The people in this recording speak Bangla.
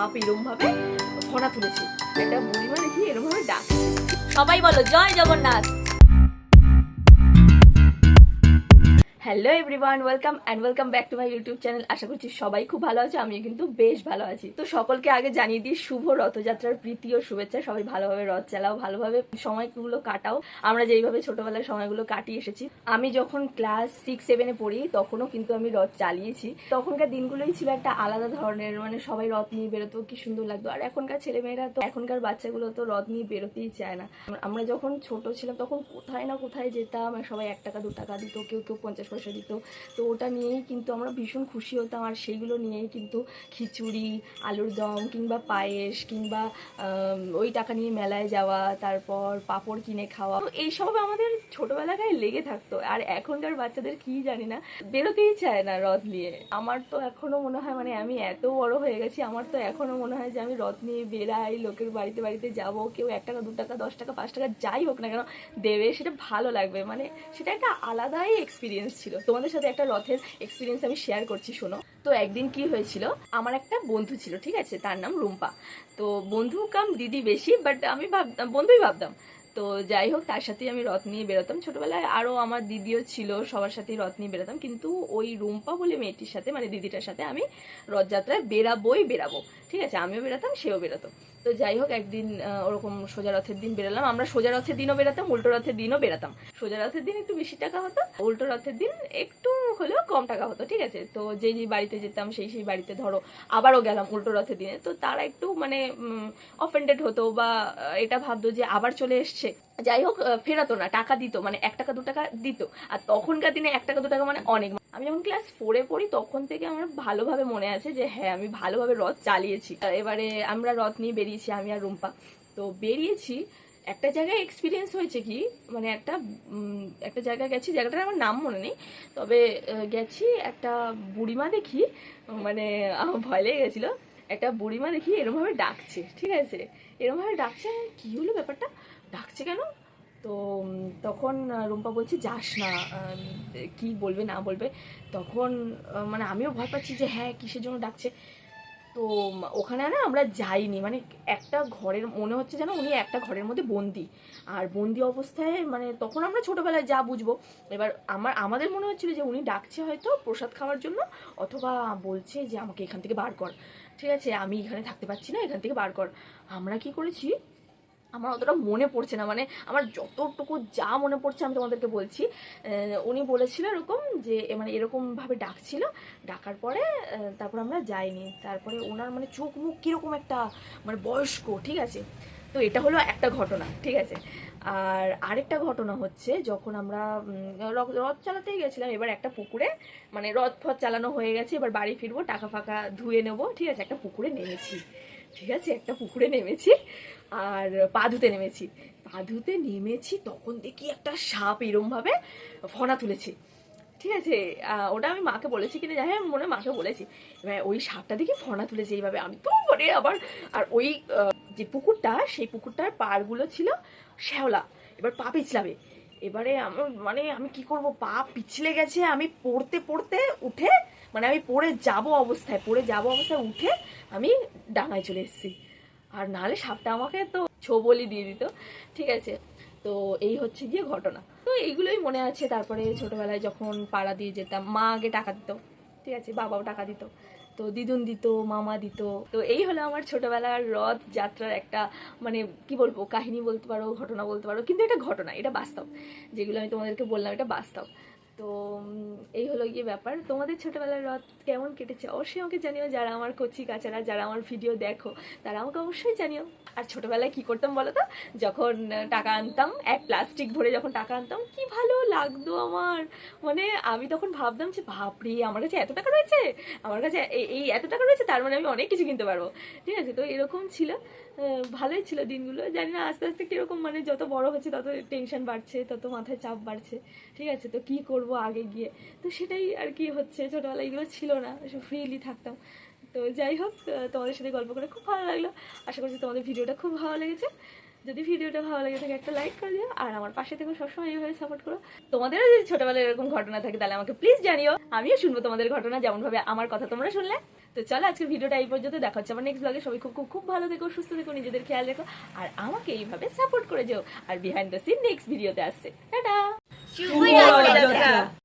সাপ এরমভাবে ভাবে ফনা তুলেছে। একটা বুড়িমা দেখি এরমভাবে ডাকছে। সবাই বলো জয় Jagannath. Hello everyone, welcome and welcome back to my YouTube channel. আশা করছি সবাই খুব ভালো আছে আমি কিন্তু বেশ ভালো আছি। তো সকলকে আগে জানিয়ে দিই, শুভ রথযাত্রার প্রীতি ও শুভেচ্ছা। সবাই ভালোভাবে রথ চালাও, ভালোভাবে সময়গুলো কাটাও। আমরা যেইভাবে ছোটবেলার সময়গুলো কাটিয়ে এসেছি, আমি যখন ক্লাস সিক্স সেভেনে পড়ি, তখনও কিন্তু আমি রথ চালিয়েছি। তখনকার দিনগুলোই ছিল একটা আলাদা ধরনের মানে সবাই রথ নিয়ে বেরোতো, কি সুন্দর লাগতো। আর এখনকার ছেলেমেয়েরা তো, এখনকার বাচ্চাগুলো তো রথ নিয়ে বেরোতেই চায় না। আমরা যখন ছোট ছিলাম, তখন কোথায় না কোথায় যেতাম সবাই এক টাকা, দু টাকা দিত, কেউ কেউ পঞ্চাশ পয়সা দিত। তো ওটা নিয়েই কিন্তু আমরা ভীষণ খুশি হতাম। আর সেইগুলো নিয়েই কিন্তু খিচুড়ি, আলুর দম কিংবা পায়েস কিংবা ওই টাকা নিয়ে মেলায় যাওয়া, তারপর পাঁপড় কিনে খাওয়া। তো এইসব আমাদের ছোটবেলাকায় লেগে থাকতো। আর এখনকার বাচ্চাদের কি জানি না, বেরোতেই চায় না রথ নিয়ে। আমার তো এখনও মনে হয় মানে আমি এত বড় হয়ে গেছি, আমার তো এখনও মনে হয় যে আমি রথ নিয়ে বেরাই লোকের বাড়িতে বাড়িতে যাব, কেউ এক টাকা, দু টাকা, দশ টাকা, পাঁচ টাকা, যাই হোক না কেন, দেবে, সেটা ভালো লাগবে। মানে সেটা একটা আলাদাই এক্সপিরিয়েন্স ছিল। তোমাদের সাথে একটা রথের এক্সপিরিয়েন্স আমি শেয়ার করছি, শোনো। তো একদিন কি হয়েছিল, আমার একটা বন্ধু ছিল, ঠিক আছে? তার নাম রুম্পা। তো বন্ধু কাম দিদি বেশি বাট আমি ভাবতাম বন্ধুই ভাবতাম। তো যাই হোক, তার সাথেই আমি রথ নিয়ে বেরোতাম। ছোটবেলায় আরও আমার দিদিও ছিল, সবার সাথেই রথ নিয়ে বেরোতাম। কিন্তু ওই রুম্পা বলে মেয়েটির সাথে মানে দিদিটার সাথে আমি রথযাত্রায় বেরাবোই বেরাবো। ঠিক আছে, আমিও বেরাতাম, সেও বেরোতো। তো যাই হোক, একদিন ওরকম সোজা রথের দিন বেরোলাম। আমরা সোজা রথের দিনও বেরাতাম, উল্টো রথের দিনও বেরাতাম। সোজা রথের দিন একটু বেশি টাকা হতো, উল্টো রথের দিন একটু হলেও কম টাকা হতো, ঠিক আছে? তো যেই যেই বাড়িতে যেতাম, সেই সেই বাড়িতে ধরো আবারও গেলাম উল্টো রথের দিনে। তো তারা একটু মানে অফেন্ডেড হতো বা এটা ভাবতো যে আবার চলে এসছে। যাই হোক ফেরাতো না, টাকা দিত মানে এক টাকা, দু টাকা দিত। আর তখনকার দিনে এক টাকা, দু টাকা মানে অনেক। আমি যখন ক্লাস ফোরে পড়ি, তখন থেকে আমার ভালোভাবে মনে আছে যে হ্যাঁ আমি ভালোভাবে রথ চালিয়েছি। এবারে আমরা রথ নিয়ে বেরিয়েছি, আমি আর রুম্পা। তো বেরিয়েছি একটা জায়গায় এক্সপিরিয়েন্স হয়েছে কি? মানে একটা একটা জায়গায় গেছি, জায়গাটার আমার নাম মনে নেই, তবে গেছি একটা বুড়িমা দেখি মানে আমার ভয় লেগে গেছিল, একটা বুড়িমা দেখি এরমভাবে ডাকছে, ঠিক আছে? এরমভাবে ডাকছে কি হলো ব্যাপারটা? ডাকছে কেন? তো তখন রুম্পা বলছে, যাস না কি বলবে, না বলবে। তখন মানে আমিও ভয় পাচ্ছি যে হ্যাঁ কিসের জন্য ডাকছে? তো ওখানে না আমরা যাইনি। মানে একটা ঘরের, মনে হচ্ছে যেন উনি একটা ঘরের মধ্যে বন্দি। আর বন্দি অবস্থায় মানে তখন আমরা ছোটোবেলায় যা বুঝব। এবার আমার, আমাদের মনে হচ্ছিল যে উনি ডাকছে হয়তো প্রসাদ খাওয়ার জন্য, অথবা বলছে যে আমাকে এখান থেকে বার কর। ঠিক আছে, আমি এখানে থাকতে পারছি না, এখান থেকে বার কর। আমরা কি করেছি আমার অতটা মনে পড়ছে না। মানে আমার যতটুকু যা মনে পড়ছে আমি তোমাদেরকে বলছি। উনি বলেছিল এরকম যে মানে এরকমভাবে ডাকছিল। ডাকার পরে তারপর আমরা যাইনি। তারপরে ওনার মানে চোখ মুখ কীরকম একটা মানে বয়স্ক, ঠিক আছে? তো এটা হলো একটা ঘটনা, ঠিক আছে? আর আরেকটা ঘটনা হচ্ছে, যখন আমরা রথ চালাতেই গেছিলাম, এবার একটা পুকুরে মানে রথ ফথ চালানো হয়ে গেছে, এবার বাড়ি ফিরবো, টাকা ফাঁকা ধুয়ে নেব, ঠিক আছে? একটা পুকুরে নেমেছি। ঠিক আছে? একটা পুকুরে নেমেছি আর পা ধুতে নেমেছি। পা ধুতে নেমেছি, তখন দেখি একটা সাপ এরমভাবে ফনা তুলেছে। ঠিক আছে? ওটা আমি মাকে বলেছি কিনা যাই হ্যাঁ মনে মাকে বলেছি। এবার ওই সাপটা দেখি ফনা তুলেছে এইভাবে। আমি তো মানে আবার, আর ওই যে পুকুরটা, সেই পুকুরটার পাড়গুলো ছিল শ্যাওলা। এবার পা পিছলাবে। এবারে আমার মানে আমি কি করব? পা পিছলে গেছে, আমি পড়তে পড়তে উঠে মানে আমি পড়ে যাব অবস্থায়, পড়ে যাব অবস্থায় উঠে আমি ডাঙায় চলে এসেছি। আর নাহলে সাপটা আমাকে তো ছোবলি দিয়ে দিত। ঠিক আছে, তো এই হচ্ছে গিয়ে ঘটনা। তো এইগুলোই মনে আছে, তারপরে ছোটবেলায় যখন পাড়া দিয়ে যেতাম, মা আগে টাকা দিত। ঠিক আছে, বাবাও টাকা দিত। তো দিদুন দিত, মামা দিত। তো এই হলো আমার ছোটবেলার রথ যাত্রার একটা মানে কি বলব, কাহিনী বলতে পারো, ঘটনা বলতে পারো, কিন্তু এটা ঘটনা, এটা বাস্তব। যেগুলো আমি তোমাদেরকে বললাম, এটা বাস্তব। তো এই হলো গিয়ে ব্যাপার। তোমাদের ছোটোবেলার রথ কেমন কেটেছে? অবশ্যই আমাকে জানিও যারা আমার কচি কাচারা, যারা আমার ভিডিও দেখো, তারা আমাকে অবশ্যই জানিও। আর ছোটোবেলায় কি করতাম বলো তো? যখন টাকা আনতাম, এক প্লাস্টিক ভরে যখন টাকা আনতাম, কি ভালো লাগতো আমার। মানে আমি তখন ভাবতাম যে, বাপরে, আমার কাছে এত টাকা রয়েছে? আমার কাছে এই এত টাকা রয়েছে, তার মানে আমি অনেক কিছু কিনতে পারব। ঠিক আছে? তো এরকম ছিল। ভালোই ছিল দিনগুলো। জানি না, আস্তে আস্তে কীরকম মানে যত বড় হচ্ছে, তত টেনশন বাড়ছে, তত মাথায় চাপ বাড়ছে। ঠিক আছে? তো কি করব? আগে গিয়ে। তো সেটাই আর কি হচ্ছে, ছোটবেলায় এগুলো ছিল না ফ্রিলি থাকতাম। তো যাই হোক তোমাদের সাথে গল্প করে খুব ভালো লাগল। আশা করছি তোমাদের ভিডিওটা খুব ভালো লেগেছে। যদি ভিডিওটা ভালো লাগে থাকে একটা লাইক করে দিও, আর আমার পাশে থেকে সবসময় এইভাবে সাপোর্ট করো। তোমাদেরও যদি ছোটবেলায় এরকম ঘটনা থাকে, তাহলে আমাকে প্লিজ জানিও। আমিও শুনব তোমাদের ঘটনা যেমনভাবে আমার কথা তোমরা শুনলে। তো চলো আজকের ভিডিওটা এই পর্যন্ত, দেখা হচ্ছে আমার নেক্সট ব্লগে সবাই খুব খুব খুব ভালো থেকো, সুস্থ থেকো, নিজেদের খেয়াল রেখো। আর আমাকে এইভাবে সাপোর্ট করে যেও। আর বিহাইন্ড দ্য সিন নেক্সট ভিডিওতে আসছে। টাটা! শুভ রথযাত্রা